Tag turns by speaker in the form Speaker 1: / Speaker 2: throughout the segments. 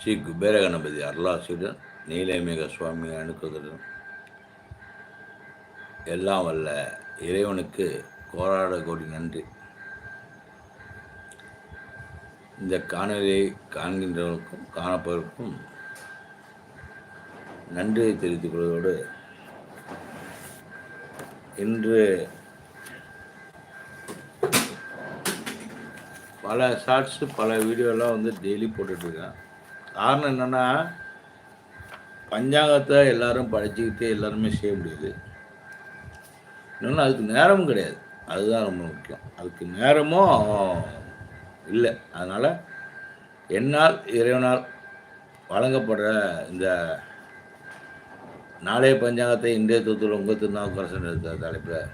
Speaker 1: ஸ்ரீ குபேர கணபதி அருளாசியுடன் நீலமேக சுவாமி அணுக்குவதுடன் எல்லாம் வல்ல இறைவனுக்கு கோராட கோடி நன்றி. இந்த காணொலியை காண்கின்றவர்களுக்கும் காணப்பவருக்கும் நன்றியை தெரிவித்துக் கொள்வதோடு இன்று பல ஷார்ட்ஸு பல வீடியோலாம் வந்து டெய்லி போட்டுட்ருக்கேன் காரணம் என்னென்னா பஞ்சாங்கத்தை எல்லாரும் படிச்சுக்கிட்டே எல்லாருமே செய்ய முடியுது. இன்னொன்று அதுக்கு நேரமும் கிடையாது. அதுதான் ரொம்ப முக்கியம். அதுக்கு நேரமும் இல்லை. அதனால் என்னால் இறைவனால் வழங்கப்படுற இந்த நாளைய பஞ்சாங்கத்தை இன்றைய தொத்தில் உங்கள் திருநாவுக்கரசன் எடுத்த தலைப்பில்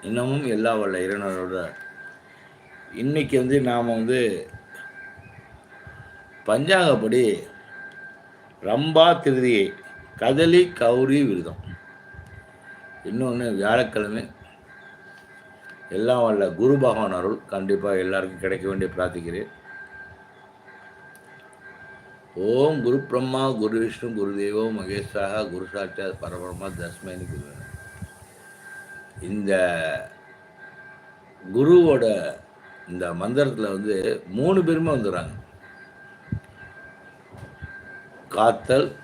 Speaker 1: இன்னமும் எல்லா வல்ல இறைவனோட இன்னைக்கு வந்து நாம் வந்து பஞ்சாங்கப்படி ரம்பா திருதியை கதலி கௌரி விரதம். இன்னொன்று வியாழக்கிழமை. எல்லாம் வல்ல குரு பகவான் அருள். கண்டிப்பாக எல்லாருக்கும் கிடைக்க வேண்டிய பிரார்த்திக்கிறேன். ஓம் குரு பிரம்மா குரு விஷ்ணு குரு தேவோ மகேஷாக குரு சாட்சாத் பரபரமா தஸ்மைனி குரு இந்த குருவோட இந்த மந்திரத்தில் வந்து மூணு பேருமே வந்துடுறாங்க. காத்தல்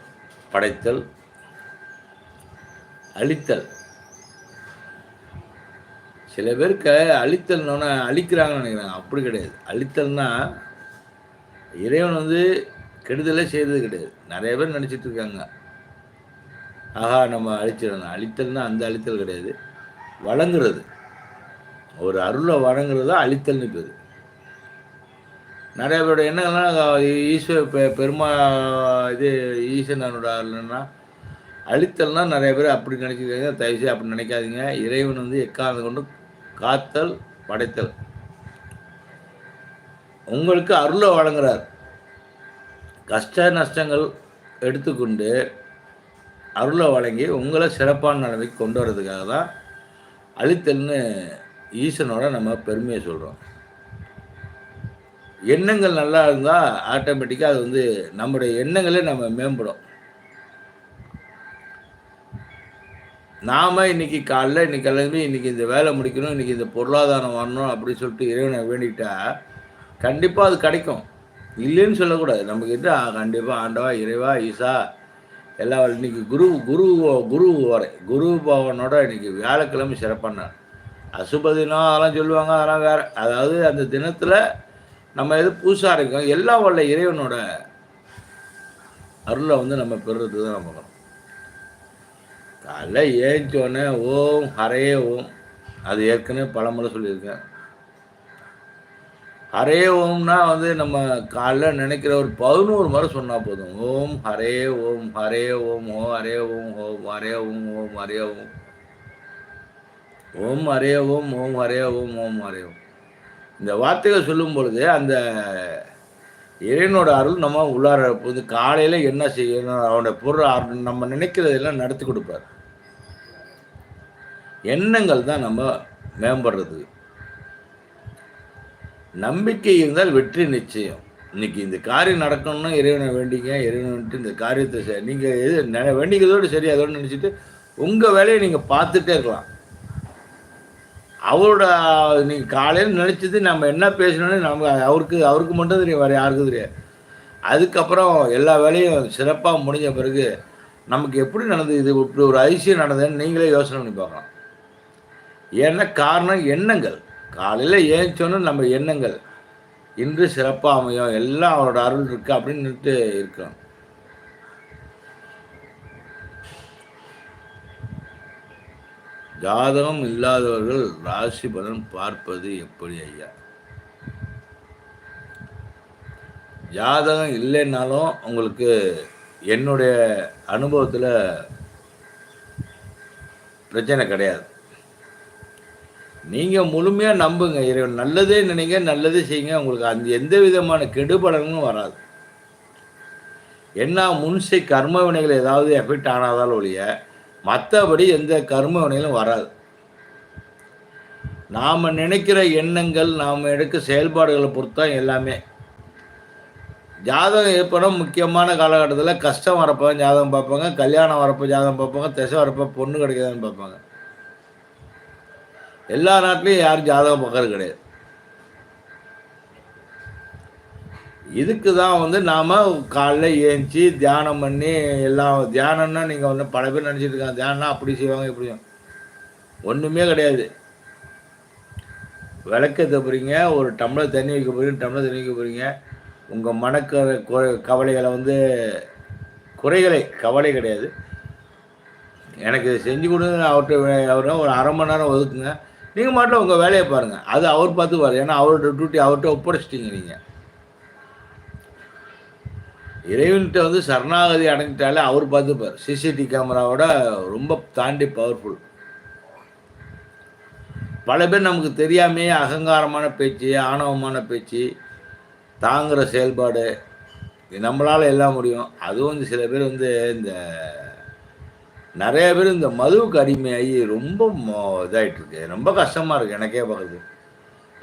Speaker 1: படைத்தல் அழித்தல். சில பேருக்கு அழித்தல்னோன்னா அழிக்கிறாங்கன்னு நினைக்கிறாங்க. அப்படி கிடையாது. அழித்தல்னா இறைவன் வந்து கெடுதலே செய்கிறது கிடையாது. நிறைய பேர் நினச்சிட்டு இருக்காங்க. ஆஹா நம்ம அழிச்சிடணும். அழித்தல்னா அந்த அழித்தல் கிடையாது. வழங்குறது. ஒரு அருளை வழங்குறது அழித்தல்னு பேர். நிறைய பேரோட எண்ணங்கள்லாம் ஈஸ்வர பெ பெருமா இது ஈசனோட அருள்னா அழித்தல்னா நிறைய பேர் அப்படி நினைச்சிருக்காங்க தயவுசெய்து அப்படி நினைக்காதீங்க. இறைவன் வந்து எக்காந்து கொண்டு காத்தல் படைத்தல். உங்களுக்கு அருளை வழங்குறார். கஷ்ட நஷ்டங்கள் எடுத்துக்கொண்டு அருளை வழங்கி உங்களை சிறப்பான நிலைமைக்கு கொண்டு வர்றதுக்காக தான் அழித்தல்னு ஈசனோட நம்ம பெருமையை சொல்கிறோம் எண்ணங்கள் நல்லா இருந்தால் ஆட்டோமேட்டிக்காக அது வந்து நம்முடைய எண்ணங்களே நம்ம மேம்படும். நாம் இன்னைக்கு காலைல இன்னைக்கு கிளம்பி இன்னைக்கு இந்த வேலை முடிக்கணும் இன்னைக்கு இந்த பொருளாதாரம் வரணும் அப்படின்னு சொல்லிட்டு இறைவனை வேண்டிக்கிட்டா கண்டிப்பாக அது கிடைக்கும். இல்லைன்னு சொல்லக்கூடாது. நம்மக்கிட்ட கண்டிப்பாக ஆண்டவா இறைவா ஈசா எல்லா இன்னைக்கு குரு குரு குரு வரை குரு பவனோட இன்னைக்கு வியாழக்கிழமை சிறப்பான அசுப தினம் அதெல்லாம் சொல்லுவாங்க அதெல்லாம் வேறு. அதாவது அந்த தினத்தில் நம்ம எது புதுசாக இருக்கோம் எல்லா வல்ல இறைவனோட அருளை வந்து நம்ம பெறுறது தான் நம்ம காலைல ஏஞ்சோடனே ஓம் ஹரே ஓம். அது ஏற்கனவே பலமுறை சொல்லியிருக்கேன். ஹரே ஓம்னா வந்து நம்ம காலைல நினைக்கிற ஒரு பதினோரு முறை சொன்னால் போதும். ஓம் ஹரே ஓம் ஹரே ஓம் ஓ ஹரே ஓம் ஓம் ஹரே ஓம் ஓம் ஹரே ஓம். ஓம் ஹரே ஓம் ஓம் ஹரே ஓம் ஓம் ஹரே ஓம். இந்த வார்த்தைகள் சொல்லும் பொழுது அந்த இறைவனோட அருள் நம்ம உள்ளார போது காலையில் என்ன செய்யணும் அவனோட பொருள் நம்ம நினைக்கிறதெல்லாம் நடத்தி கொடுப்பார். எண்ணங்கள் தான் நம்ம மேம்படுறது. நம்பிக்கை இருந்தால் வெற்றி நிச்சயம். இன்னைக்கு இந்த காரியம் நடக்கணும்னா இறைவனை வேண்டிங்க இறைவன் இந்த காரியத்தை நீங்கள் எது வேண்டிக்கிறதோடு சரி அதோடு நினச்சிட்டு உங்கள் வேலையை நீங்கள் பார்த்துட்டே இருக்கலாம். அவரோட நீங்கள் காலையில் நினச்சது நம்ம என்ன பேசணும்னு நம்ம அவருக்கு அவருக்கு மட்டும் தெரியும் வேறு யாருக்கும் தெரியாது. அதுக்கப்புறம் எல்லா வேலையும் சிறப்பாக முடிஞ்ச பிறகு நமக்கு எப்படி நடந்தது இது இப்படி ஒரு ஐசியம் நடந்ததுன்னு நீங்களே யோசனை பண்ணி பார்க்கலாம். ஏன்னா காரணம்? எண்ணங்கள். காலையில் ஏஞ்சோன்னு நம்ம எண்ணங்கள். இன்று சிறப்பாக அமையும். எல்லாம் அவரோட அருள் இருக்குது அப்படின்னுட்டு இருக்கணும் ஜாதகம் இல்லாதவர்கள் ராசி பலன் பார்ப்பது எப்படி ஐயா? ஜாதகம் இல்லைன்னாலும் உங்களுக்கு என்னுடைய அனுபவத்தில் பிரச்சனை கிடையாது. நீங்கள் முழுமையாக நம்புங்க. இறைவன் நல்லதே நினைங்க நல்லதே செய்யுங்க. உங்களுக்கு அந்த எந்த விதமான கெடுபலனும் வராது. என்ன முன்சை கர்ம வினைகள் ஏதாவது எஃபெக்ட் ஆனாதால் ஒழிய மற்றபடி எந்த கர்ம வினையிலும் வராது. நாம் நினைக்கிற எண்ணங்கள் நாம் எடுக்க செயல்பாடுகளை பொறுத்தான் எல்லாமே. ஜாதகம் எப்போனா முக்கியமான காலகட்டத்தில் கஷ்டம் வரப்போ ஜாதகம் பார்ப்பாங்க கல்யாணம் வரப்போ ஜாதகம் பார்ப்பாங்க திசை வரப்போ பொண்ணு கிடைக்குதான்னு பார்ப்பாங்க. எல்லா நாட்டிலையும் யாரும் ஜாதகம் பார்க்கறது கிடையாது. இதுக்கு தான் வந்து நாம் காலைல ஏஞ்சி தியானம் பண்ணி எல்லாம் தியானம்னா நீங்கள் வந்து பல பேர் நினச்சிட்டு இருக்காங்க. தியானம்னா அப்படி செய்வாங்க இப்படி ஒன்றுமே கிடையாது. விளக்கத்தை போகிறீங்க ஒரு டம்ளர் தண்ணி வைக்க போகிறீங்க டம்ளர் தண்ணி வைக்க போகிறீங்க உங்கள் மனக்க குறை- கவலைகளை வந்து குறைகளை கவலை கிடையாது. எனக்கு இதை செஞ்சு கொடுங்க அவர்கிட்ட வே- ஒரு அரை மணி நேரம் ஒதுக்குங்க. நீங்கள் மாட்டில் உங்கள் வேலையை பாருங்கள் அது அவர் பார்த்துக்குவார் ஏன்னா அவரோட டியூட்டி அவர்கிட்ட ஒப்படைச்சிட்டிங்க நீங்கள் இறைவன்கிட்ட வந்து சரணாகதி அடைஞ்சிட்டாலே அவர் பார்த்துப்பார். சிசிடி கேமராவோட ரொம்ப தாண்டி பவர்ஃபுல் பல பேர் நமக்கு தெரியாமையே அகங்காரமான பேச்சு ஆணவமான பேச்சு தாங்குகிற செயல்பாடு இது நம்மளால் எல்லாம் முடியும். அதுவும் வந்து சில பேர் வந்து இந்த நிறைய பேர் இந்த மதுவுக்கு அடிமையாகி ரொம்ப மோ- இதாயிட்டு இருக்கு ரொம்ப கஷ்டமாக இருக்குது எனக்கே பார்க்குறது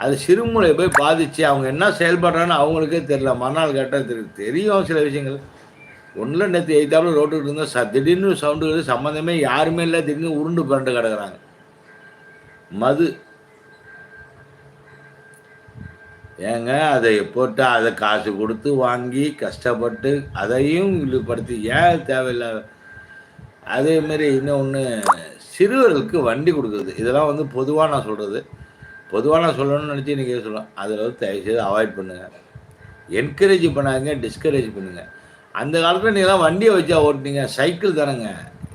Speaker 1: அது சிறுமூளை போய் பாதிச்சு அவங்க என்ன செயல்படுறான்னு அவங்களுக்கே தெரியல. மறுநாள் கேட்டால் தெரியும் தெரியும் சில விஷயங்கள். ஒன்றில் நேற்று எய்தாப்புல ரோட்டுக்கு இருந்தால் ச திடீர்னு சவுண்டு சம்மந்தமே யாருமே இல்லை. திடீர்னு உருண்டு புரண்டு கிடக்குறாங்க. மது. ஏங்க அதை போட்டு அதை காசு கொடுத்து வாங்கி கஷ்டப்பட்டு அதையும் இழிவுபடுத்தி ஏன் தேவையில்லை? அதேமாரி இன்னும் இன்னொன்று சிறுவர்களுக்கு வண்டி கொடுக்குறது. இதெல்லாம் வந்து பொதுவாக நான் சொல்கிறது பொதுவாக நான் சொல்லணும்னு நினச்சி நீங்கள் சொல்லலாம் அதில் வந்து தயவுசெய்து அவாய்ட் பண்ணுங்கள் என்கரேஜ் பண்ணாதீங்க டிஸ்கரேஜ் பண்ணுங்கள் அந்த காலத்தில் நீங்களாம் வண்டியை வச்சா ஓட்டினீங்க. சைக்கிள் தானேங்க.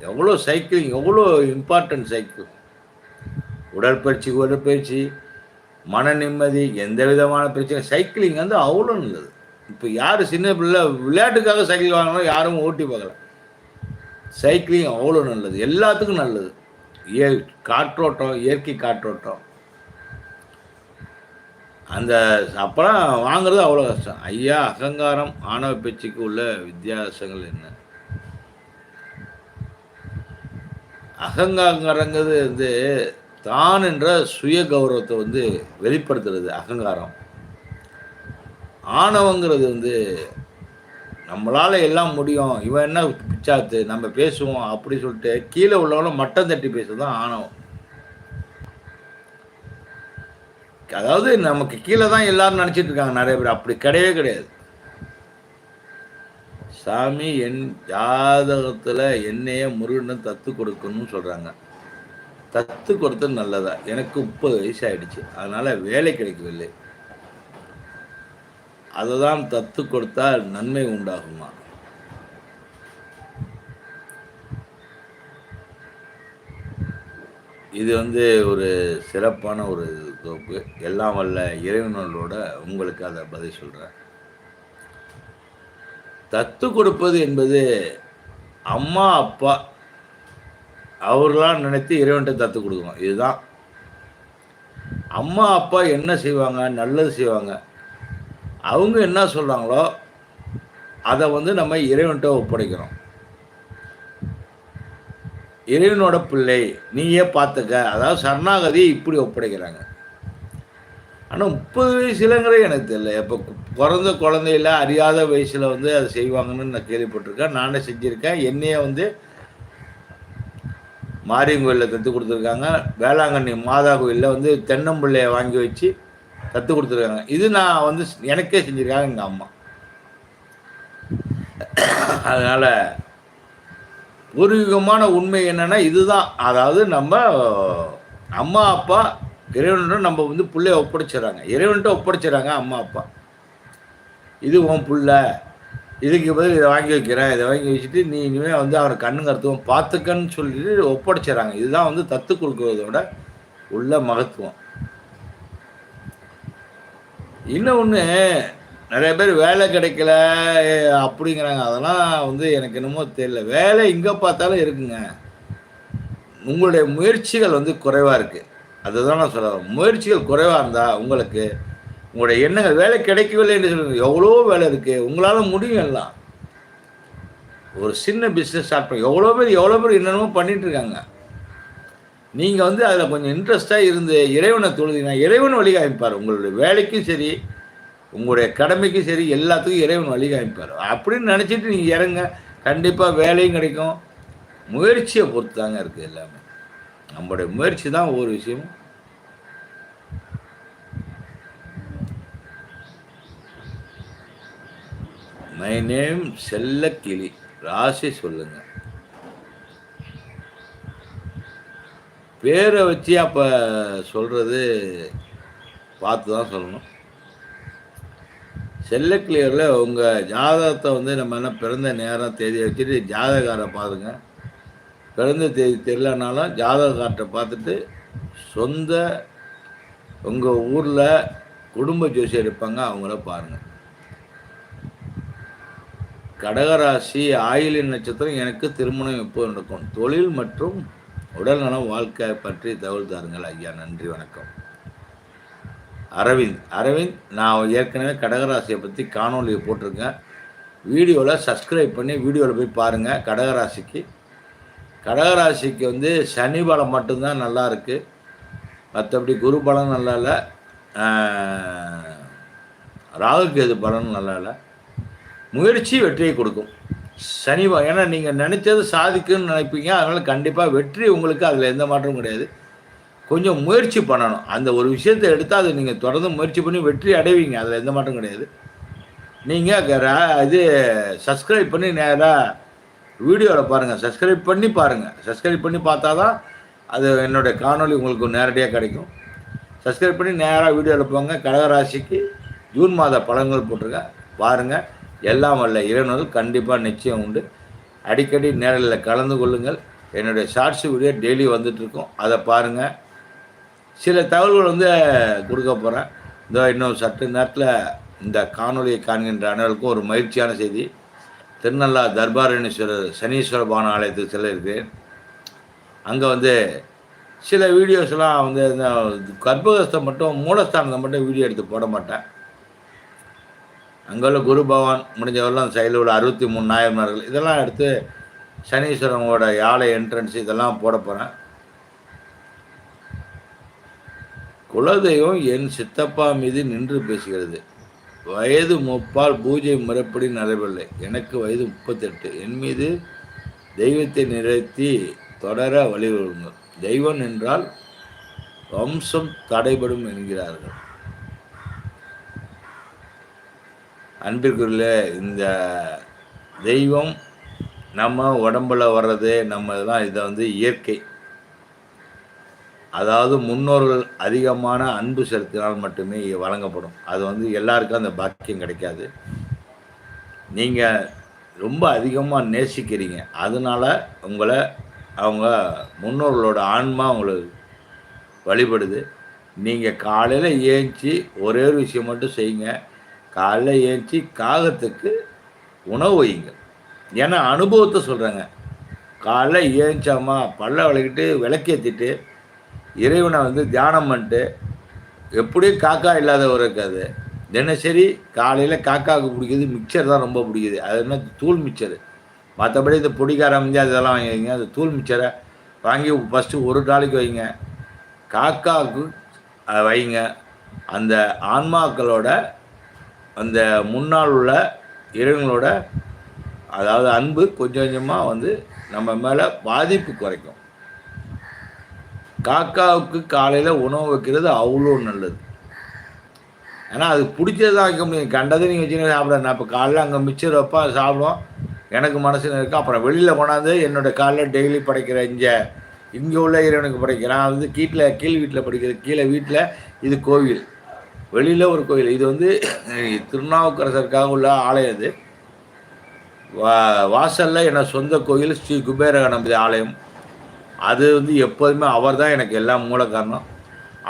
Speaker 1: எவ்வளோ சைக்கிளிங் எவ்வளோ இம்பார்ட்டன்ட் சைக்கிள் உடற்பயிற்சி உடற்பயிற்சி மன நிம்மதி எந்த விதமான பிரச்சனை சைக்கிளிங் வந்து அவ்வளோ நல்லது. இப்போ யார் சின்ன பிள்ளை விளையாட்டுக்காக சைக்கிள் வாங்கினாலும் யாரும் ஓட்டி பார்க்கல. சைக்கிளிங் அவ்வளோ நல்லது. எல்லாத்துக்கும் நல்லது. இய காற்றோட்டம் இயற்கை காற்றோட்டம். அந்த அப்போலாம் வாங்குறது அவ்வளோ கஷ்டம். ஐயா அகங்காரம் ஆணவ பேச்சுக்கு உள்ள வித்தியாசங்கள் என்ன? அகங்காரங்கிறது வந்து தான் என்ற சுய கௌரவத்தை வந்து வெளிப்படுத்துறது அகங்காரம். ஆணவங்கிறது வந்து நம்மளால் எல்லாம் முடியும். இவன் என்ன பிச்சாத்து நம்ம பேசுவோம் அப்படி சொல்லிட்டு கீழே உள்ளவங்களும் மட்டம் தட்டி பேசுறது தான் ஆணவம். அதாவது நமக்கு கீழே தான் எல்லாரும் நினைச்சிட்டு இருக்காங்க நிறைய பேர். அப்படி கிடையவே கிடையாது. சாமி என் ஜாதகத்தில் என்னைய முருகன் தத்து கொடுக்கணும்னு சொல்கிறாங்க தத்து கொடுத்தது நல்லதா? எனக்கு முப்பது வயசு ஆயிடுச்சு வேலை கிடைக்கவில்லை. அதை தான் தத்து கொடுத்தால் நன்மை உண்டாகுமா? இது வந்து ஒரு சிறப்பான ஒரு தொகுப்பு எல்லாம் வல்ல இறைவனோட உங்களுக்கு அதை பதில் சொல்கிறேன் தத்து கொடுப்பது என்பது அம்மா அப்பா அவர்களாம் நினைத்து இறைவன்கிட்ட தத்து கொடுக்கணும். இதுதான். அம்மா அப்பா என்ன செய்வாங்க? நல்லது செய்வாங்க. அவங்க என்ன சொல்கிறாங்களோ அதை வந்து நம்ம இறைவன்கிட்ட ஒப்படைக்கிறோம் இறைவனோட பிள்ளை நீயே பார்த்துக்க. அதாவது சரணாகதி இப்படி ஒப்படைக்கிறாங்க. ஆனால் முப்பது வயசுலங்கிற எனக்கு தெரியல. இப்போ பிறந்த குழந்தையில அறியாத வயசில் வந்து அதை செய்வாங்கன்னு நான் கேள்விப்பட்டிருக்கேன். நானே செஞ்சுருக்கேன். என்னையே வந்து மாரியம் கோயிலில் கற்றுக் கொடுத்துருக்காங்க. வேளாங்கண்ணி மாதா கோயிலில் வந்து தென்னம்பிள்ளையை வாங்கி வச்சு கற்றுக் கொடுத்துருக்காங்க. இது நான் வந்து எனக்கே செஞ்சுருக்காங்க எங்கள் அம்மா. அதனால் பூர்வீகமான உண்மை என்னென்னா இதுதான். அதாவது நம்ம அம்மா அப்பா இறைவன்கிட்ட நம்ம வந்து பிள்ளைய ஒப்படைச்சிடறாங்க. இறைவன்கிட்ட ஒப்படைச்சிடறாங்க அம்மா அப்பா. இது உன் புள்ள. இதுக்கு பதில் இதை வாங்கி வைக்கிறேன் இதை வாங்கி வச்சுட்டு நீ இனிமேல் வந்து அவரை கண்ணு கருத்துவம் பார்த்துக்கன்னு சொல்லிட்டு ஒப்படைச்சிடறாங்க. இதுதான் வந்து தத்து கொடுக்குறதோட உள்ள மகத்துவம். இன்னொன்று நிறைய பேர் வேலை கிடைக்கல அப்படிங்கிறாங்க. அதெல்லாம் வந்து எனக்கு என்னமோ தெரியல. வேலை எங்கே பார்த்தாலும் இருக்குங்க. உங்களுடைய முயற்சிகள் வந்து குறைவாக இருக்குது அதுதான் நான் சொல்ல முயற்சிகள் குறைவாக இருந்தால் உங்களுக்கு உங்களுடைய எண்ணங்கள் வேலை கிடைக்கவில்லை என்று சொல்லுங்கள் எவ்வளோ வேலை இருக்குது உங்களால் முடியும் எல்லாம். ஒரு சின்ன பிஸ்னஸ் ஸ்டார்ட் பண்ணி எவ்வளோ பேர் எவ்வளோ பேர் என்னென்னமோ பண்ணிகிட்ருக்காங்க இருக்காங்க. நீங்கள் வந்து அதில் கொஞ்சம் இன்ட்ரெஸ்டாக இருந்து இறைவனை தொழுதிங்கன்னா இறைவன் வழி காமிப்பார். உங்களுடைய வேலைக்கும் சரி உங்களுடைய கடமைக்கும் சரி எல்லாத்துக்கும் இறைவன் வழி காமிப்பார். அப்படின்னு நினச்சிட்டு நீங்கள் இறங்க கண்டிப்பாக வேலையும் கிடைக்கும். முயற்சியை பொறுத்து தாங்க இருக்குது எல்லாமே. நம்மளுடைய முயற்சி தான் ஒவ்வொரு விஷயமும் மை நேம் செல்லக்கிளி. ராசி சொல்லுங்க. பேரை வச்சு அப்போ சொல்கிறது பார்த்து தான் சொல்லணும். செல்ல கிளியரில் உங்கள் ஜாதகத்தை வந்து நம்ம என்ன பிறந்த நேரம் தேதியை வச்சுட்டு ஜாதகாரை பாருங்கள் பிறந்த தேதி தெரியலனாலும் ஜாதகார்ட்டை பார்த்துட்டு சொந்த உங்கள் ஊரில் குடும்ப ஜோசியர் இருப்பாங்க அவங்கள பாருங்கள் கடகராசி ஆயிலின் நட்சத்திரம் எனக்கு திருமணம் எப்போது நடக்கும்? தொழில் மற்றும் உடல்நலம் வாழ்க்கை பற்றி தகவல் தாருங்கள் ஐயா. நன்றி வணக்கம். அரவிந்த் அரவிந்த் நான் ஏற்கனவே கடகராசியை பற்றி காணொலியை போட்டிருக்கேன். வீடியோவில் சப்ஸ்கிரைப் பண்ணி வீடியோவில் போய் பாருங்கள் கடகராசிக்கு. கடகராசிக்கு வந்து சனி பலம் மட்டும்தான் நல்லா இருக்குது மற்றபடி குரு பலம் நல்லா இல்லை. ராகு கேது பலனும் நல்லா இல்லை. முயற்சி வெற்றியை கொடுக்கும். சனி ஏன்னா நீங்கள் நினைச்சது சாதிக்குன்னு நினைப்பீங்க. அதனால் கண்டிப்பாக வெற்றி உங்களுக்கு அதில் எந்த மாற்றமும் கிடையாது. கொஞ்சம் முயற்சி பண்ணணும். அந்த ஒரு விஷயத்தை எடுத்தால் அதை நீங்கள் தொடர்ந்து முயற்சி பண்ணி வெற்றி அடைவீங்க. அதில் எந்த மாற்றம் கிடையாது. நீங்கள் இது சப்ஸ்கிரைப் பண்ணி நேராக வீடியோவில் பாருங்கள் சப்ஸ்கிரைப் பண்ணி பாருங்கள் சப்ஸ்கிரைப் பண்ணி பார்த்தா தான் அது என்னுடைய காணொலி உங்களுக்கு நேரடியாக கிடைக்கும். சப்ஸ்கிரைப் பண்ணி நேராக வீடியோவில் போங்க. கடகராசிக்கு ஜூன் மாத பழங்கள் போட்டிருங்க பாருங்கள் எல்லாம் வல்ல இறைவனர்கள் கண்டிப்பாக நிச்சயம் உண்டு. அடிக்கடி நேரில் கலந்து கொள்ளுங்கள். என்னுடைய ஷார்ட்ஸ் வீடியோ டெய்லி வந்துட்டுருக்கோம் அதை பாருங்கள் சில தகவல்கள் வந்து கொடுக்க போகிறேன் இந்த இன்னும் சற்று நேரத்தில் இந்த காணொலியை காண்கின்ற அனைவருக்கும் ஒரு மகிழ்ச்சியான செய்தி. திருநள்ளா தர்பாரணீஸ்வரர் சனீஸ்வர பான ஆலயத்துக்கு செல்ல இருக்கிறேன் அங்கே வந்து சில வீடியோஸ்லாம் வந்து இந்த கர்ப்பகஸ்தம் மட்டும் மூலஸ்தானத்தை மட்டும் வீடியோ எடுத்து போட மாட்டேன். அங்கே உள்ள குரு பகவான் முடிஞ்சவரெல்லாம் சைடில் உள்ள அறுபத்தி மூணு நாயன்மார்கள் இதெல்லாம் எடுத்து சனீஸ்வரனோட யாழை என்ட்ரன்ஸ் இதெல்லாம் போட போகிறேன் குலதெய்வம் என் சித்தப்பா மீது நின்று பேசுகிறது. வயது முப்பால் பூஜை முறைப்படி நடைபெறலை எனக்கு வயது முப்பத்தெட்டு. என் மீது தெய்வத்தை நிறுத்தி தொடர வழிவருங்கள் தெய்வம் என்றால் வம்சம் தடைபடும் என்கிறார்கள். அன்பிற்குள்ள இந்த தெய்வம் நம்ம உடம்புல வர்றது நம்ம இதெல்லாம் இதை வந்து இயற்கை. அதாவது முன்னோர்கள் அதிகமான அன்பு செலுத்தினால் மட்டுமே வழங்கப்படும். அது வந்து எல்லாருக்கும் அந்த பாக்கியம் கிடைக்காது. நீங்கள் ரொம்ப அதிகமாக நேசிக்கிறீங்க. அதனால் உங்களை அவங்க முன்னோர்களோட ஆன்மா உங்களுக்கு வழிபடுது. நீங்கள் காலையில் ஏஞ்சி ஒரே ஒரு விஷயம் மட்டும் செய்யுங்க. காலையில் ஏஞ்சி காகத்துக்கு உணவு வைங்க ஏன்னா அனுபவத்தை சொல்கிறேங்க காலைல ஏஞ்சாமா பல்ல விளக்கிட்டு விளக்கேற்றிட்டு இறைவனை வந்து தியானம் பண்ணிட்டு எப்படியும் காக்கா இல்லாதவர் இருக்காது தினசரி காலையில் காக்காவுக்கு பிடிக்குது மிக்சர் தான் ரொம்ப பிடிக்குது. அது என்ன தூள் மிக்சர் மற்றபடி இந்த பொடிக்காரம் வந்து அதெல்லாம் வாங்கிங்க அந்த தூள் மிக்சரை வாங்கி ஃபஸ்ட்டு ஒரு நாளைக்கு வைங்க. காக்காவுக்கு வைங்க. அந்த ஆன்மாக்களோட அந்த முன்னால் உள்ள இறைவங்களோட அதாவது அன்பு கொஞ்சம் கொஞ்சமாக வந்து நம்ம மேலே பாதிப்பு குறைக்கும். காக்காவுக்கு காலையில் உணவு வைக்கிறது அவ்வளோ நல்லது. ஏன்னா அது பிடிச்சது தான் வைக்க முடியும். கண்டதை நீங்கள் வச்சுன்னு சாப்பிட நான் இப்போ காலையில் அங்கே மிச்சர் வைப்பா சாப்பிடுவோம். எனக்கு மனசில் இருக்குது அப்புறம் வெளியில் கொண்டாந்து என்னோடய காலையில் டெய்லி படைக்கிற இங்கே இங்கே உள்ள இறைவனுக்கு படைக்கிறேன். வந்து கீட்டில் கீழ் வீட்டில் படிக்கிறது. கீழே வீட்டில் இது கோவில். வெளியில் ஒரு கோயில் இது வந்து திருநாவுக்கரசருக்காக உள்ள ஆலயம் இது வா வாசலில் என்ன சொந்த கோயில் ஸ்ரீ குபேர கணபதி ஆலயம். அது வந்து எப்போதுமே அவர் தான் எனக்கு எல்லாம் மூல காரணம்.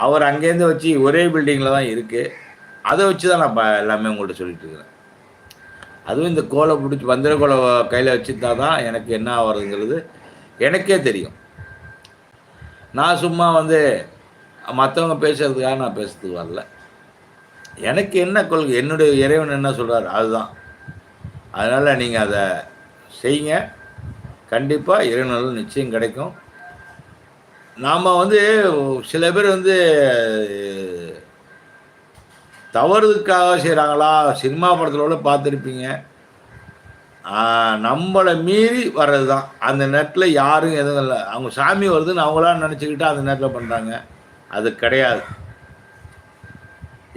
Speaker 1: அவர் அங்கேருந்து வச்சு ஒரே பில்டிங்கில் தான் இருக்குது அதை வச்சு தான் நான் எல்லாமே உங்கள்கிட்ட சொல்லிட்டு இருக்கிறேன். அதுவும் இந்த கோலை பிடிச்சி வந்திர கோலை கையில் வச்சுருந்தா தான் எனக்கு என்ன ஆகிறதுங்கிறது எனக்கே தெரியும். நான் சும்மா வந்து மற்றவங்க பேசுகிறதுக்காக நான் பேசுறதுக்கு வரல. எனக்கு என்ன கொள்கை என்னுடைய இறைவன் என்ன சொல்கிறார் அதுதான். அதனால் நீங்கள் அதை செய்யுங்க. கண்டிப்பாக இறைவனும் நிச்சயம் கிடைக்கும். நாம் வந்து சில பேர் வந்து தவறுக்காக செய்கிறாங்களா சினிமா படத்தில் கூட பார்த்துருப்பீங்க. நம்மளை மீறி வர்றது தான் அந்த நேரத்தில் யாரும் எதுவும் இல்லை. அவங்க சாமி வருதுன்னு அவங்களாம் நினச்சிக்கிட்டு அந்த நேரத்தில் பண்ணுறாங்க அது கிடையாது.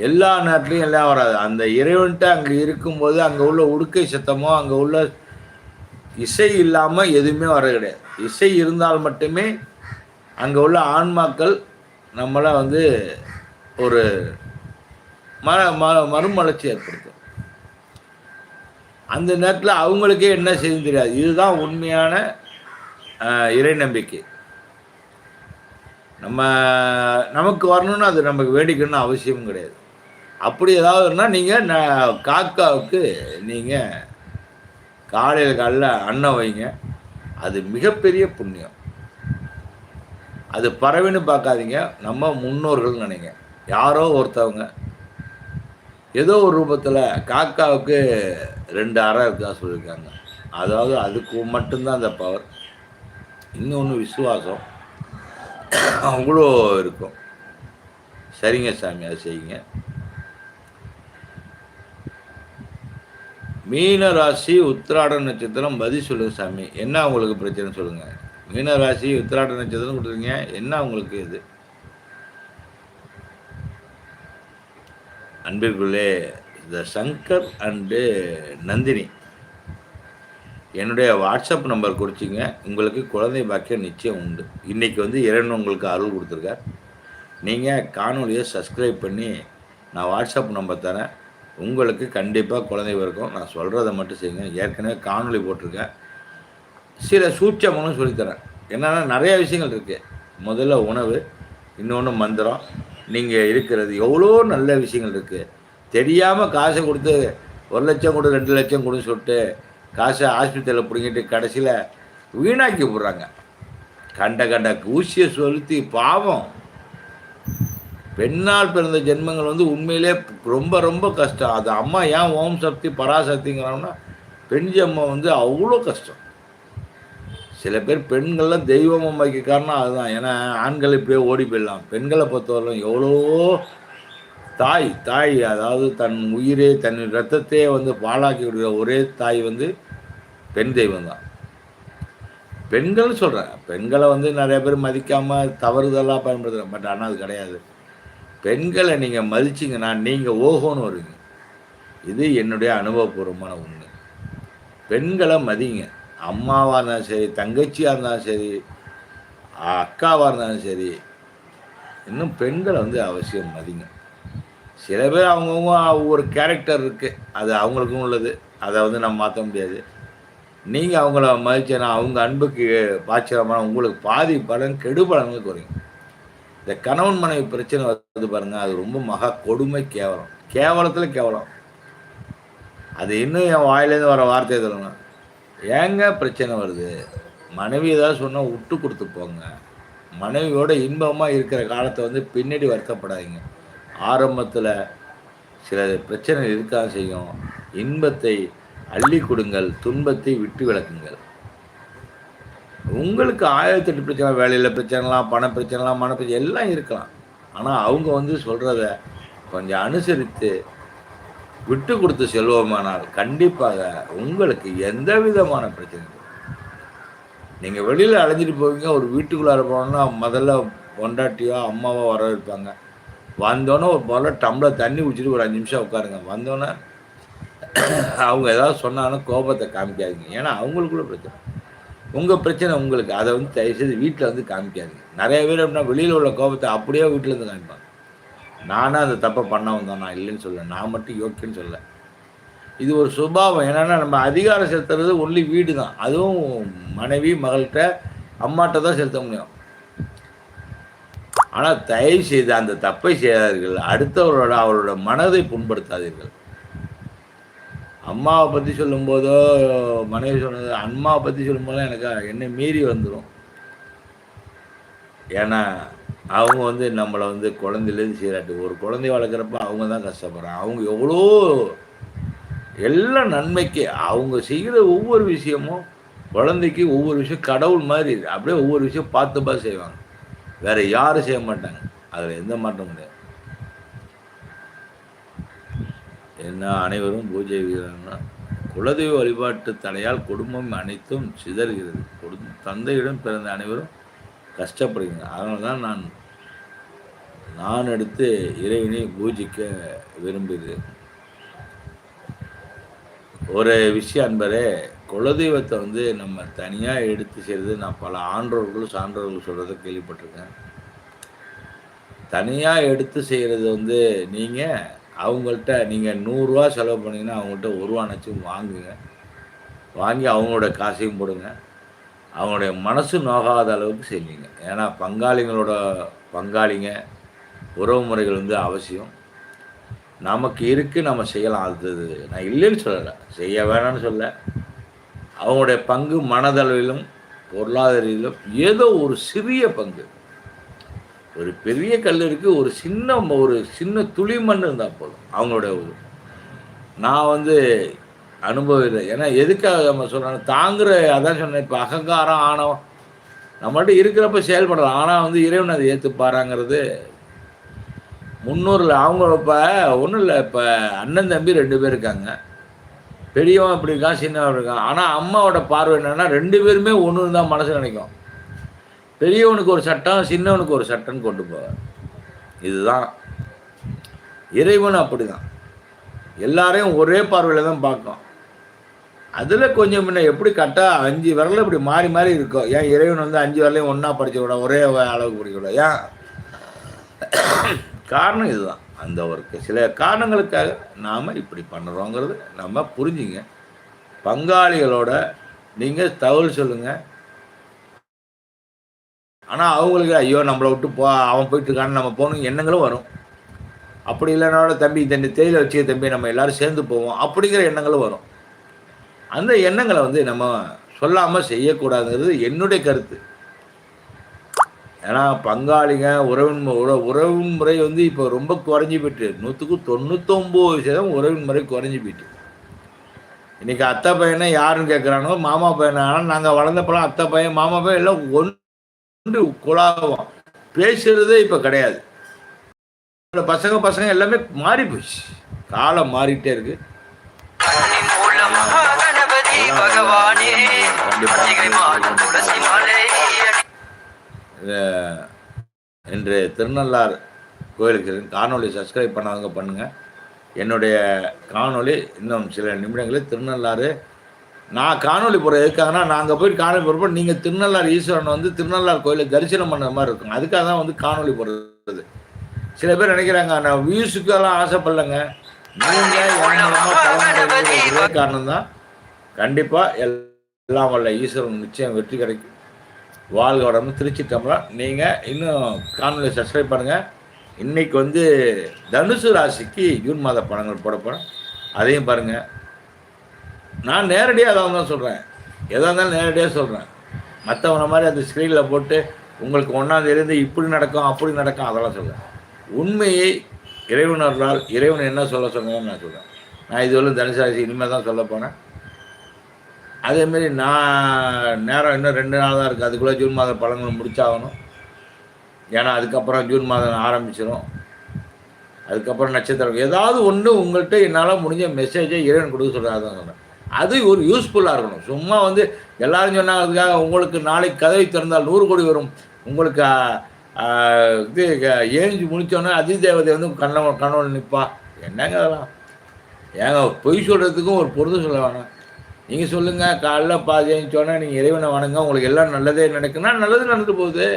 Speaker 1: எல்லா நேரத்துலையும் எல்லாம் வராது. அந்த இறைவன்ட்டு அங்கே இருக்கும்போது அங்கே உள்ள உடுக்கை சத்தமோ அங்கே உள்ள இசை இல்லாமல் எதுவுமே வர கிடையாது. இசை இருந்தால் மட்டுமே அங்கே உள்ள ஆன்மாக்கள் நம்மளை வந்து ஒரு ம ம மறுமலர்ச்சி ஏற்படுத்தும். அந்த நேரத்தில் அவங்களுக்கே என்ன செய்யும் தெரியாது. இதுதான் உண்மையான இறை நம்பிக்கை. நம்ம நமக்கு வரணும்னு அது நமக்கு வேடிக்கணும்னு அவசியமும் கிடையாது. அப்படி ஏதாவதுன்னா நீங்கள் காக்காவுக்கு நீங்கள் காலையில் காலையில் அன்னம் வைங்க. அது மிகப்பெரிய புண்ணியம். அது பறவைன்னு பார்க்காதீங்க. நம்ம முன்னோர்கள் நினைங்க. யாரோ ஒருத்தவங்க ஏதோ ஒரு ரூபத்தில் காக்காவுக்கு ரெண்டு அறை இருக்கா சொல்லியிருக்காங்க. அதாவது அதுக்கு மட்டும்தான் அந்த பவர் இன்னொன்று விசுவாசம். அவ்வளோ இருக்கும். சரிங்க சாமி அதை செய்யுங்க. மீன ராசி உத்திராட நட்சத்திரம் பதில் சொல்லுங்க சாமி. என்ன உங்களுக்கு பிரச்சனை சொல்லுங்கள் மீனராசி உத்திராட்ட நட்சத்திரம் கொடுத்துருங்க என்ன உங்களுக்கு இது? அன்பிற்குள்ளே இந்த சங்கர் அண்டு நந்தினி. என்னுடைய வாட்ஸ்அப் நம்பர் குறிச்சிங்க உங்களுக்கு குழந்தை பாக்கியம் நிச்சயம் உண்டு. இன்றைக்கி வந்து இறைவன் உங்களுக்கு அருள் கொடுத்துருக்கார். நீங்கள் காணொலியை சப்ஸ்கிரைப் பண்ணி நான் வாட்ஸ்அப் நம்பர் தரேன். உங்களுக்கு கண்டிப்பாக குழந்தை இருக்கும் நான் சொல்கிறத மட்டும் செய்யுங்க. ஏற்கனவே காணொலி போட்டிருக்கேன். சில சூட்சமும் சொல்லித்தரேன். என்னென்னா நிறைய விஷயங்கள் இருக்குது முதல்ல உணவு இன்னொன்று மந்திரம். நீங்கள் இருக்கிறது எவ்வளோ நல்ல விஷயங்கள் இருக்குது தெரியாமல் காசை கொடுத்து ஒரு லட்சம் கொடு ரெண்டு லட்சம் கொடுன்னு சொல்லிட்டு காசை ஆஸ்பத்திரியில் பிடிங்கிட்டு கடைசியில் வீணாக்கி விட்றாங்க. கண்ட கண்ட ஊசியை செலுத்தி பாவம். பெண்ணால் பிறந்த ஜென்மங்கள் வந்து உண்மையிலே ரொம்ப ரொம்ப கஷ்டம். அது அம்மா ஏன் ஓம் சக்தி பராசக்திங்கிறோம்னா பெண் ஜென்மம் வந்து அவ்வளோ கஷ்டம். சில பேர் பெண்கள்லாம் தெய்வம் வைக்க காரணம் அதுதான். ஏன்னா ஆண்கள் இப்படியே ஓடி போயிடலாம். பெண்களை பொறுத்தவரைக்கும் எவ்வளோ தாய் தாய் அதாவது தன் உயிரே தன் ரத்தத்தையே வந்து பாழாக்கி விடுகிற ஒரே தாய் வந்து பெண் தெய்வம் தான். பெண்கள் சொல்கிறேன் பெண்களை வந்து நிறைய பேர் மதிக்காமல் தவறுதலாக பயன்படுத்துகிறேன் பட் ஆனால் அது கிடையாது. பெண்களை நீங்கள் மதிச்சிங்கன்னா நீங்கள் ஓகோன்னு வருவீங்க. இது என்னுடைய அனுபவபூர்வமான ஒன்று பெண்களை மதிங்க. அம்மாவாக இருந்தாலும் சரி தங்கச்சியாக இருந்தாலும் சரி அக்காவாக இருந்தாலும் சரி இன்னும் பெண்களை வந்து அவசியம் மதிங்க சில பேர் அவங்கவுங்க ஒவ்வொரு கேரக்டர் இருக்குது அது அவங்களுக்கும் உள்ளது. அதை வந்து நம்ம மாற்ற முடியாது. நீங்கள் அவங்கள மதிச்சனா அவங்க அன்புக்கு பாய்ச்சலமான உங்களுக்கு பாதி பலன் கெடு பலன்கள் குறையும். இந்த கணவன் மனைவி பிரச்சனை வருது பாருங்கள் அது ரொம்ப மகா கொடுமை கேவலம். கேவலத்தில் கேவலம். அது இன்னும் என் வாயிலேருந்து வர வார்த்தையை சொல்லணும் ஏங்க பிரச்சனை வருது? மனைவி ஏதாவது சொன்னால் விட்டு கொடுத்து போங்க. மனைவியோட இன்பமாக இருக்கிற காலத்தை வந்து பின்னாடி வருத்தப்படாதீங்க. ஆரம்பத்தில் சில பிரச்சனை இருக்கா செய்யும். இன்பத்தை அள்ளி கொடுங்கள் துன்பத்தை விட்டு விளக்குங்கள் உங்களுக்கு ஆயிரத்தி எட்டு பிரச்சனை வேலையில் பிரச்சனைலாம் பண பிரச்சனைலாம் மன பிரச்சனை எல்லாம் இருக்கலாம். ஆனால் அவங்க வந்து சொல்கிறத கொஞ்சம் அனுசரித்து விட்டு கொடுத்து செல்வோமானால் கண்டிப்பாக உங்களுக்கு எந்த விதமான பிரச்சனை நீங்கள் வெளியில் அலைஞ்சிட்டு போவீங்க ஒரு வீட்டுக்குள்ளார போனோன்னா முதல்ல பொண்டாட்டியோ அம்மாவோ வர வைப்பாங்க. வந்தோன்னே ஒரு முதல்ல டம்ளர் தண்ணி குடிச்சிட்டு ஒரு அஞ்சு நிமிஷம் உட்காருங்க. வந்தோன்னே அவங்க ஏதாவது சொன்னாலும் கோபத்தை காமிக்காதீங்க. ஏன்னா அவங்களுக்குள்ள பிரச்சனை. உங்கள் பிரச்சனை உங்களுக்கு. அதை வந்து தயவுசெய்து வீட்டில் வந்து காமிக்காதீங்க. நிறைய பேர் அப்படின்னா வெளியில் உள்ள கோபத்தை அப்படியே வீட்டிலேருந்து காமிப்பாங்க. நானும் அந்த தப்பை பண்ண வந்தோம் நான் இல்லைன்னு சொல்ல நான் மட்டும் யோக்கியன்னு சொல்ல இது ஒரு சுபாவம். என்னென்னா நம்ம அதிகாரம் செலுத்துறது ஒன்லி வீடு தான். அதுவும் மனைவி மகள்கிட்ட அம்மாட்ட தான் செலுத்த முடியும். ஆனால் தயவு செய்து அந்த தப்பை செய்தார்கள் அடுத்தவரோட அவரோட மனதை புண்படுத்தாதீர்கள். அம்மாவை பற்றி சொல்லும்போதோ மனைவி சொன்னது அம்மாவை பற்றி சொல்லும்போதோ எனக்கு என்னை மீறி வந்துடும் ஏன்னா அவங்க வந்து நம்மளை வந்து குழந்தையிலேருந்து சீராட்டு ஒரு குழந்தைய வளர்க்குறப்ப அவங்க தான் கஷ்டப்படுறாங்க. அவங்க எவ்வளோ எல்லா நன்மைக்கு அவங்க செய்கிற ஒவ்வொரு விஷயமும் குழந்தைக்கு ஒவ்வொரு விஷயம் கடவுள் மாதிரி அப்படியே ஒவ்வொரு விஷயம் பார்த்து பார்த்து செய்வாங்க. வேற யாரும் செய்ய மாட்டாங்க. அதில் எந்த மாற்றம் கிடையாது. என்ன அனைவரும் பூஜை வீரர்னா குலதெய்வ வழிபாட்டு தடையால் குடும்பம் அனைத்தும் சிதறுகிறது. குடும் தந்தையிடம் பிறந்த அனைவரும் கஷ்டப்படுகிறது அதனால தான் நான் நான் எடுத்து இறைவனை பூஜிக்க விரும்புகிறேன். ஒரு விஷயம் அன்பரே குலதெய்வத்தை வந்து நம்ம தனியாக எடுத்து செய்கிறது நான் பல ஆன்றோர்களும் சான்றோர்கள் சொல்கிறத கேள்விப்பட்டிருக்கேன். தனியாக எடுத்து செய்கிறது வந்து நீங்கள் அவங்கள்ட்ட நீங்கள் நூறுரூவா செலவு பண்ணிங்கன்னா அவங்கள்ட்ட ஒரு ரூபானாச்சும் வாங்குங்க. வாங்கி அவங்களோட காசையும் போடுங்க. அவங்களுடைய மனசு நோகாத அளவுக்கு செஞ்சீங்க ஏன்னா பங்காளிங்களோட பங்காளிங்க உறவு முறைகள் வந்து அவசியம். நமக்கு இருக்குது நம்ம செய்யலாம். அது நான் இல்லைன்னு சொல்லலை. செய்ய வேணாம்னு சொல்ல அவங்களுடைய பங்கு மனதளவிலும் பொருளாதாரத்திலும் ஏதோ ஒரு சிறிய பங்கு. ஒரு பெரிய கல் இருக்குது ஒரு சின்ன ஒரு சின்ன துளி மண் இருந்தால் போதும். அவங்களுடைய ஒரு நான் வந்து அனுபவம் இல்லை ஏன்னா எதுக்காக நம்ம சொல்கிறாங்க தாங்குற அதான் சொன்னேன் இப்போ அகங்காரம் ஆணவம். நம்மள்ட்ட இருக்கிறப்ப செயல்படலாம். ஆனால் வந்து இறைவன் அதை ஏற்றுப்பாராங்கிறது முன்னூறில் அவங்க இப்போ ஒன்றும் இல்லை. இப்போ அண்ணன் தம்பி ரெண்டு பேர் இருக்காங்க. பெரியவன் இப்படி இருக்கான் சின்னவன் இருக்கான். ஆனால் அம்மாவோட பார்வை என்னென்னா ரெண்டு பேருமே ஒன்று தான் மனசு நினைக்கும். பெரியவனுக்கு ஒரு சட்டம் சின்னவனுக்கு ஒரு சட்டம்னு கொண்டு போவார் இதுதான். இறைவன் அப்படிதான். எல்லாரையும் ஒரே பார்வையில் தான் பார்க்கணும் அதில் கொஞ்சம் முன்ன எப்படி கரெக்டாக அஞ்சு விரலும் இப்படி மாறி மாறி இருக்கும் ஏன் இறைவன் வந்து அஞ்சு விரலையும் ஒன்றா படிச்சு விட ஒரே அளவுக்கு பிடிக்கக்கூடாது விட ஏன்? காரணம் இதுதான். அந்த ஒரு சில காரணங்களுக்காக நாம் இப்படி பண்ணுறோங்கிறது நம்ம புரிஞ்சுங்க. பங்காளிகளோட நீங்கள் தகவல் சொல்லுங்கள் ஆனால் அவங்களுக்கு ஐயோ நம்மளை விட்டு போ அவன் போயிட்டு இருக்கான்னு நம்ம போகணும் எண்ணங்களும் வரும். அப்படி இல்லைனால தம்பி இந்த தேயிலை வச்சு தம்பி நம்ம எல்லாரும் சேர்ந்து போவோம் அப்படிங்கிற எண்ணங்களும் வரும். அந்த எண்ணங்களை வந்து நம்ம சொல்லாமல் செய்யக்கூடாதுங்கிறது என்னுடைய கருத்து. ஏன்னா பங்காளிங்க உறவின் உறவின் முறை வந்து இப்போ ரொம்ப குறைஞ்சி போயிட்டு நூற்றுக்கு தொண்ணூத்தொம்பது சதம் உறவின் முறை குறைஞ்சி போயிட்டு. இன்னைக்கு அத்தை பையனை யாருன்னு கேட்குறானோ மாமா பையனா நாங்கள் வளர்ந்தப்பெல்லாம் அத்தை பையன் மாமா பையன் எல்லாம் ஒன்று குழாவும். பேசுறதே இப்போ கிடையாது. பசங்க பசங்க எல்லாமே மாறி போச்சு. காலம் மாறிட்டே இருக்கு இன்று திருநள்ளார் கோயிலுக்கு காணொலி சப்ஸ்கிரைப் பண்ணாதவங்க பண்ணுங்கள் என்னுடைய காணொலி இன்னும் சில நிமிடங்களில் திருநள்ளாறு. நான் காணொலி போகிற எதுக்காகனா நாங்கள் போய் காணொலி போகிறப்ப நீங்கள் திருநள்ளார் ஈஸ்வரன் வந்து திருநள்ளார் கோயிலை தரிசனம் பண்ணுற மாதிரி இருக்கும். அதுக்காக தான் வந்து காணொலி போடுறது. சில பேர் நினைக்கிறாங்க நான் வியூஸுக்கெல்லாம் ஆசைப்படலைங்க. நீங்கள் காரணம் தான் கண்டிப்பாக எல்லாம் வல்ல ஈஸ்வரன் நிச்சயம் வெற்றி கிடைக்கும். வாழ்க உடம்பு திருச்சி தமிழா நீங்கள் இன்னும் காணொலி சப்ஸ்கிரைப் பண்ணுங்கள் இன்றைக்கி வந்து தனுசு ராசிக்கு ஜூன் மாத படங்கள் போடப்படும் அதையும் பாருங்கள் நான் நேரடியாக அதை தான் சொல்கிறேன் எதாக இருந்தாலும் நேரடியாக சொல்கிறேன் மற்றவனை மாதிரி அந்த ஸ்க்ரீனில் போட்டு உங்களுக்கு ஒன்றாந்தேதியிலேருந்து இப்படி நடக்கும் அப்படி நடக்கும் அதெல்லாம் சொல்கிறேன் உண்மையை இறைவனர்களால் இறைவன் என்ன சொல்ல சொன்னேன்னு நான் சொல்கிறேன் நான் இதுவரை தனுசாசி இனிமேல் தான் சொல்ல போனேன் அதேமாரி நான் நேரம் இன்னும் ரெண்டு நாள் தான் இருக்குது அதுக்குள்ளே ஜூன் மாதம் பழங்களை முடிச்சாகணும். ஏன்னா அதுக்கப்புறம் ஜூன் மாதம் ஆரம்பிச்சிடும் அதுக்கப்புறம் நட்சத்திரம். ஏதாவது ஒன்று உங்கள்கிட்ட என்னால் முடிஞ்ச மெசேஜை இறைவன் கொடுக்க சொல்கிறாதான் சொன்னேன் அது ஒரு யூஸ்ஃபுல்லாக இருக்கணும். சும்மா வந்து எல்லாரும் சொன்னாங்க அதுக்காக உங்களுக்கு நாளைக்கு கதவை திறந்தால் நூறு கோடி வரும். உங்களுக்கு இது ஏஞ்சி முடித்தோன்னே அதிதேவதை வந்து கண்ணவன் கண்ணவன் நிற்பா என்னங்க அதெல்லாம்? ஏங்க பொய் சொல்கிறதுக்கும் ஒரு பொருள் சொல்ல வேணாம். நீங்கள் சொல்லுங்கள் காலைல பாதி சொன்னால் நீங்கள் இறைவனை வணங்க உங்களுக்கு எல்லாம் நல்லதே நடக்குன்னா நல்லது நடந்து போகுது.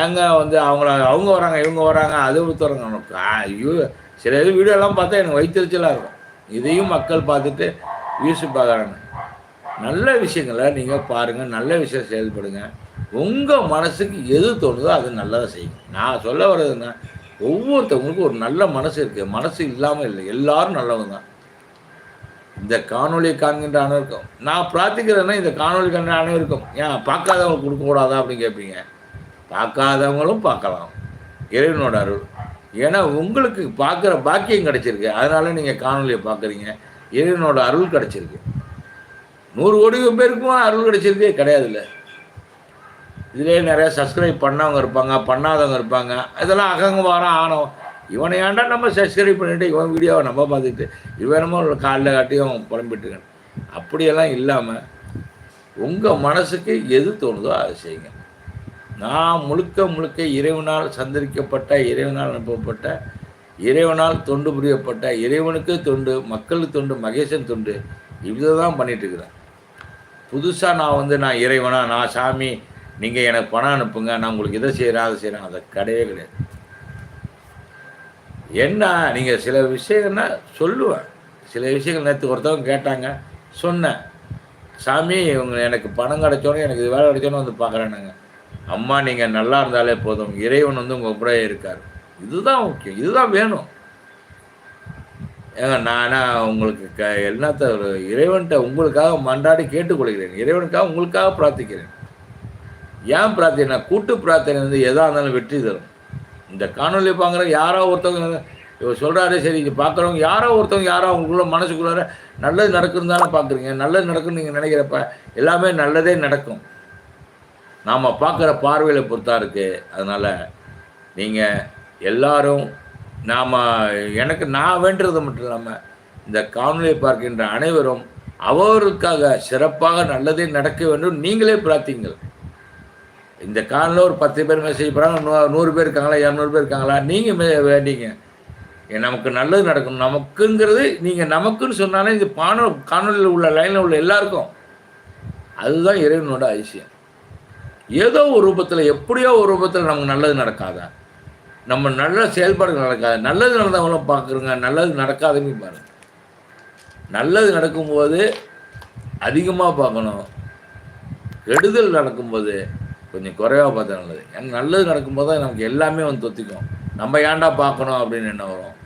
Speaker 1: ஏங்க வந்து அவங்கள அவங்க வராங்க இவங்க வராங்க அது ஒருத்தவங்க ஐயோ சில இது வீடியோலாம் பார்த்தா எனக்கு வைத்தறிச்சலாக இருக்கும். இதையும் மக்கள் பார்த்துட்டு வியூஸ் பார்க்குறாங்க நல்ல விஷயங்களை நீங்கள் பாருங்கள் நல்ல விஷயம் செயல்படுங்க. உங்கள் மனசுக்கு எது தோணுதோ அது நல்லதாக செய்யுங்க. நான் சொல்ல வர்றதுன்னா ஒவ்வொருத்தவங்களுக்கும் ஒரு நல்ல மனசு இருக்குது மனசு இல்லாமல் இல்லை. எல்லாரும் நல்லவங்க. தான் இந்த காணொலியை காண்கின்ற அனைவருக்கும் நான் பிரார்த்திக்கிறேன்னா இந்த காணொலி காண்கிற அனைவருக்கும் ஏன் பார்க்காதவங்களுக்கு கொடுக்கக்கூடாதா அப்படின்னு கேட்பீங்க பார்க்காதவங்களும் பார்க்கலாம். இறைவனோட அருள். ஏன்னா உங்களுக்கு பார்க்குற பாக்கியம் கிடச்சிருக்கு. அதனால நீங்கள் காணொலியை பார்க்குறீங்க. இறைவனோட அருள் கிடச்சிருக்கு. நூறு கோடி பேருக்கும் அருள் கிடச்சிருக்கே கிடையாது இல்லை இதிலே நிறைய சப்ஸ்கிரைப் பண்ணவங்க இருப்பாங்க பண்ணாதவங்க இருப்பாங்க. இதெல்லாம் அகங்க வாரம் ஆனோம் இவனை ஏன்டா நம்ம சப்ஸ்கிரைப் பண்ணிட்டு இவன் வீடியோவை நம்ம பார்த்துட்டு இவனமோ என்னமோ காலைல காட்டியும் புலம்பிட்டு இருக்கான் அப்படியெல்லாம் இல்லாமல் உங்கள் மனசுக்கு எது தோணுதோ அதை செய்யுங்க. நான் முழுக்க முழுக்க இறைவனால் சந்தரிக்கப்பட்ட இறைவனால் அனுப்பப்பட்ட இறைவனால் தொண்டு புரியப்பட்ட இறைவனுக்கு தொண்டு மக்களுக்கு தொண்டு மகேசன் தொண்டு இதை தான் பண்ணிட்டு இருக்கிறேன் புதுசாக நான் வந்து நான் இறைவனா நான் சாமி நீங்கள் எனக்கு பணம் அனுப்புங்க நான் உங்களுக்கு இதை செய்கிறேன் அதை செய்கிறேன் அதை கிடையவே கிடையாது. என்ன நீங்கள் சில விஷயங்கள்னா சொல்லுவேன். சில விஷயங்கள் நேற்று ஒருத்தவங்க கேட்டாங்க. சொன்னேன். சாமி இவங்க எனக்கு பணம் கிடைச்சோன்னே எனக்கு இது வேலை கிடைச்சோன்னு வந்து பார்க்குறேன்னாங்க. அம்மா நீங்கள் நல்லா இருந்தாலே போதும். இறைவன் வந்து உங்கள் கூட இருக்கார். இதுதான் முக்கியம். இதுதான் வேணும். ஏங்க நானா உங்களுக்கு க என்னத்த ஒரு இறைவன்கிட்ட உங்களுக்காக மன்றாடி கேட்டுக்கொள்கிறேன். இறைவனுக்காக உங்களுக்காக பிரார்த்திக்கிறேன். ஏன் பிரார்த்தனை கூட்டு பிரார்த்தனை வந்து எதாக இருந்தாலும் வெற்றி தரும். இந்த காணொலி பார்க்குற யாரோ ஒருத்தவங்க இவர் சொல்கிறாரு சரி இது பார்க்குறவங்க யாரோ ஒருத்தவங்க யாரோ அவங்களுக்குள்ள மனசுக்குள்ளார நல்லது நடக்குன்னு தானே பார்க்குறீங்க. நல்லது நடக்குன்னு நீங்கள் நினைக்கிறப்ப எல்லாமே நல்லதே நடக்கும். நாம் பார்க்குற பார்வையில் பொறுத்தா இருக்குது அதனால் நீங்கள் எல்லாரும் நாம் எனக்கு நான் வேண்டுறது மட்டும் இல்லாமல் இந்த காணொலியை பார்க்கின்ற அனைவரும் அவருக்காக சிறப்பாக நல்லதே நடக்க வேண்டும். நீங்களே பிரார்த்திங்கள் இந்த காலில் ஒரு பத்து பேர் மெசேஜ் போகிறாங்க நூ நூறு பேர் இருக்காங்களா இரநூறு பேர் இருக்காங்களா? நீங்கள் மே வேண்டிங்க நமக்கு நல்லது நடக்கணும். நமக்குங்கிறது நீங்கள் நமக்குன்னு சொன்னாலே இந்த பானோ காணொலியில் உள்ள லைனில் உள்ள எல்லாருக்கும். அதுதான் இறைவனோட அதிசயம். ஏதோ ஒரு ரூபத்தில் எப்படியோ ஒரு ரூபத்தில் நமக்கு நல்லது நடக்காதா. நம்ம நல்ல செயல்பாடுகள் நடக்காது. நல்லது நடந்தவங்களும் பார்க்குறோங்க நல்லது நடக்காதுன்னு பாருங்க நல்லது நடக்கும்போது அதிகமாக பார்க்கணும். கெடுதல் நடக்கும்போது கொஞ்சம் குறைவாக பார்த்தா நல்லது. ஏன்னா நல்லது நடக்கும்போது தான் நமக்கு எல்லாமே வந்து தொத்திக்கும். நம்ம ஏன்டா பார்க்கணும் அப்படின்னு என்ன வரும்?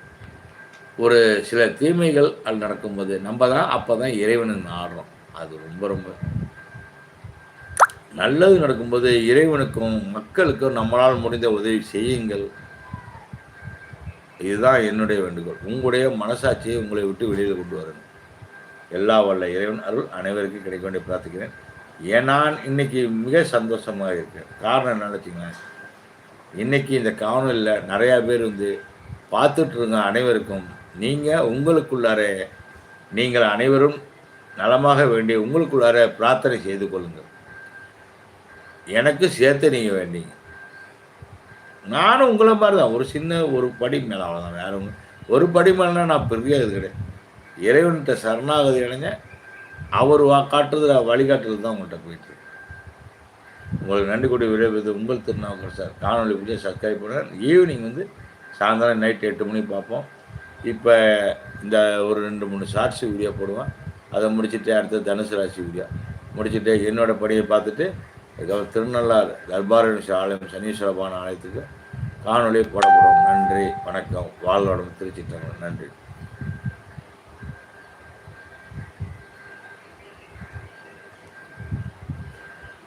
Speaker 1: ஒரு சில தீமைகள் அது நடக்கும்போது நம்ம தான் அப்போ தான் இறைவனுக்கு நாடுறோம் அது ரொம்ப ரொம்ப நல்லது நடக்கும்போது இறைவனுக்கும் மக்களுக்கும் நம்மளால் முடிந்த உதவி செய்யுங்கள். இதுதான் என்னுடைய வேண்டுகோள். உங்களுடைய மனசாட்சியை உங்களை விட்டு வெளியில் கொண்டு வரணும். எல்லா வல்ல இறைவன் அருள் அனைவருக்கும் கிடைக்க வேண்டிய பிரார்த்திக்கிறேன். ஏன் நான் இன்னைக்கு மிக சந்தோஷமாக இருக்கேன் காரணம் என்னன்னு வச்சுங்களேன் இன்னைக்கு இந்த காணொலியில் நிறையா பேர் வந்து பார்த்துட்டு அனைவருக்கும் நீங்கள் உங்களுக்குள்ளார நீங்கள் அனைவரும் நலமாக வேண்டிய உங்களுக்குள்ளார பிரார்த்தனை செய்து கொள்ளுங்கள். எனக்கு சேர்த்து நீங்கள் வேண்டிங்க. நானும் உங்களை மாதிரி தான். ஒரு சின்ன ஒரு படி மேலே அவ்வளோதான் வேற ஒரு படி மேலாம் நான் பெரிய இது கிடையாது. இறைவன்கிட்ட சரணாகதி அடைஞ்சேன். அவர் வா காட்டுறது வழிகாட்டுறது தான் உங்கள்கிட்ட போயிட்டு இருக்கு. உங்களுக்கு நன்றி கூடிய விடைபெறுது உங்கள் திருநாவுக்கர் சார். காணொலி பிடிச்ச சப்ஸ்கிரைப் பண்ணுறேன் ஈவினிங் வந்து சாயந்தரம் நைட் எட்டு மணி பார்ப்போம். இப்போ இந்த ஒரு ரெண்டு மூணு ஷார்ட்ஸ் வீடியோ போடுவேன். அதை முடிச்சுட்டு அடுத்து தனுசு ராசி வீடியோ முடிச்சுட்டு என்னோட படியை பார்த்துட்டு அதுக்கப்புறம் திருநள்ளாறு தர்பாரணி ஆலயம் சனீஸ்வரபான ஆலயத்துக்கு காணொலி போடப்படும். நன்றி வணக்கம். வாழ்வடம் திருச்சி நன்றி.